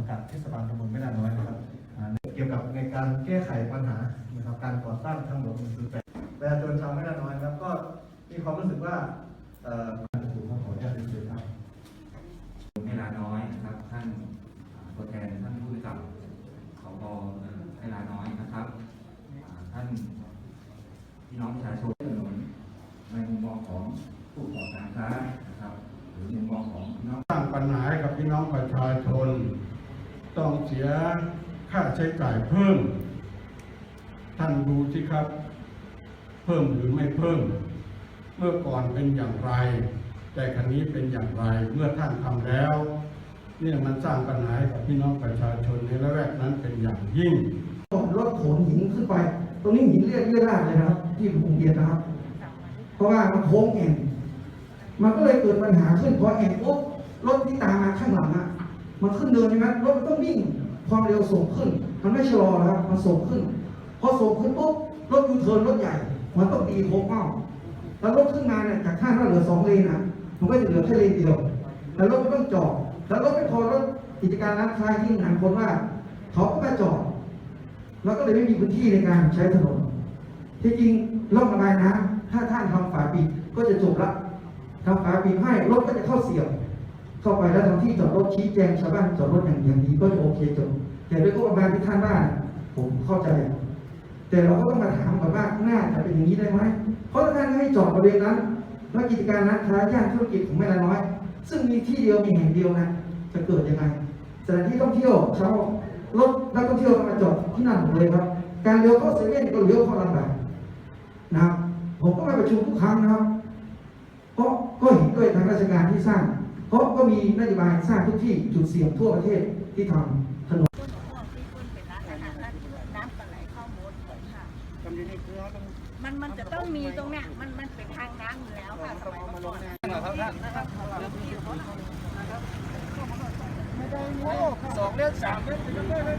งกัดเทศบาลตำบลแม่นาน้อยนะครับเกี่ยวกับในการแก้ไขปัญหานะครับการก่อสร้างทางหลวงมันคือแปดประชาชนชาวแม่นาน้อยครับก็มีความรู้สึกว่าเอ่อผมขออนุญาตเรียนครับแม่นาน้อยนะครับท่านตัวแทนท่านผู้กำกับสพแม่นาน้อยนะครับท่านพี่น้องประชาชนถนนในมุมมองของผู้ก่อการค้านะครับหรือมุมมองของน้องสร้างปัญหาให้กับพี่น้องประชาชน ต้องเสียค่าใช้จ่ายเพิ่ม ท่านดูสิครับ เพิ่มหรือไม่เพิ่ม เมื่อก่อนเป็นอย่างไร แต่ครั้นี้เป็นอย่างไรเมื่อท่านทำแล้วเนี่ยมันสร้างปัญหาให้กับพี่น้องประชาชนในละแวกนั้นเป็นอย่างยิ่งรถขนหินขึ้นไป ตรงนี้หินเรียกเรียราดเลยนะครับ ที่ผมเรียนะครับ เพราะว่ามันโค้งแอ่งมันก็เลยเกิดปัญหาขึ้นพอแอ่งปุ๊บรถที่ตามมาข้างหลังอะ มันขึ้นเนินใช่ไหมรถมันต้องวิ่งความเร็วสูงขึ้น มันไม่ชะลอนะมันสูงขึ้นพอสูงขึ้นปุ๊บรถยูเทิร์นรถใหญ่ มันต้องตีโค้งเป้าแล้วรถขึ้นมาเนี่ยจากข้างถ้าเหลือสองเลนอะมันก็จะเหลือแค่เลนเดียวแล้วรถก็ต้องจอดแล้วรถไม่พอรถกิจการร้านค้าที่งานคนว่าเขาก็ไมาจอดแล้วก็เลยไม่มีพื้นที่ในการใช้ถนนที่จริงร่องระบายน้ำถ้าท่านทำฝาปิดก็จะจบละทำฝาปิดให้รถก็จะเข้าเสียบ เข้าไปแล้วทำที่จอดรถชี้แจงชาวบ้านจอดรถอย่างอย่างนี้ก็จะโอเคจบแต่ด้วยก็ประมาณที่ท่านว่าผมเข้าใจ แต่เราก็ต้องมาถามก่อนว่าน่าจะเป็นอย่างนี้ได้ไหมเพราะท่านให้จอดบริเวณนั้นแล้วกิจการร้านค้าย่านธุรกิจของแม่ละน้อย ซึ่งมีที่เดียวมีแห่งเดียวนะจะเกิดยังไงสถานที่ท่องเที่ยวเช้ารถนักท่องเที่ยวมาจอดที่นั่นหมดเลยครับ การเลี้ยวเข้าเซเว่นก็เลี้ยวเข้าลำบากนะครับผมก็มาประชุมทุกครั้งนะครับเพราะก็เห็นด้วยทางราชการที่สร้าง เพราะก็มีนโยบายสร้างทุกที่จุดเสี่ยงทั่วประเทศที่ทำถนนมันมันจะต้องมีตรงเนี้ยมันมันเป็นทางน้ำอยู่แล้วค่ะสมัยก่อนนะครับสองเล่มสามเล่มเป็นเรื่องเลย